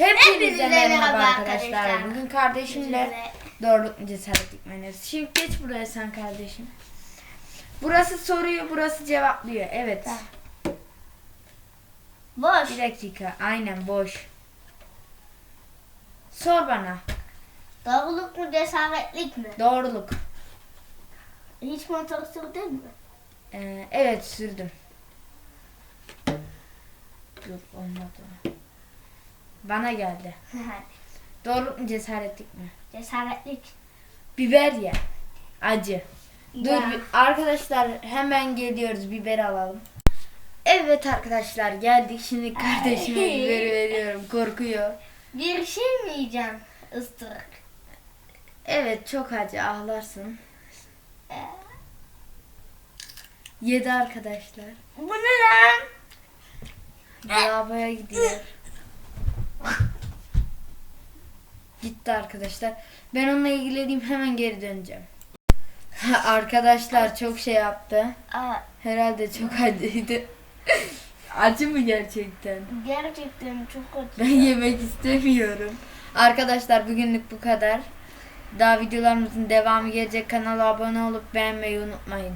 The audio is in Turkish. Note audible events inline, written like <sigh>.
Hepinize merhaba arkadaşlar. arkadaşlar. Bugün kardeşimle doğruluk mi oynuyoruz. Şimdi geç buraya sen kardeşim. Burası soruyor, burası cevaplıyor. Evet. Boş. Bir dakika. Aynen boş. Sor bana. Doğruluk mu cesaretlik mi? Doğruluk. Hiç motor sürdün mü? Ee, evet sürdüm. Dur olmadı. Bana geldi. <laughs> Doğruluk mu cesaretlik mi? cesaretlik. Biber ye. Acı. Dur Ya. arkadaşlar hemen geliyoruz biber alalım. Evet arkadaşlar geldik şimdi kardeşime Ay. biberi veriyorum korkuyor. Bir şey mi yiyeceğim? Istırak. Evet çok acı ağlarsın. Ee, Yedi arkadaşlar. Bu ne lan? Lavaboya gidiyor. <laughs> Gitti arkadaşlar. Ben onunla ilgileneyim hemen geri döneceğim. arkadaşlar çok şey yaptı. Herhalde çok acıydı. <laughs> Acı mı gerçekten? gerçekten çok kötü. Ben yemek istemiyorum. Arkadaşlar bugünlük bu kadar. Daha videolarımızın devamı gelecek. Kanala abone olup beğenmeyi unutmayın.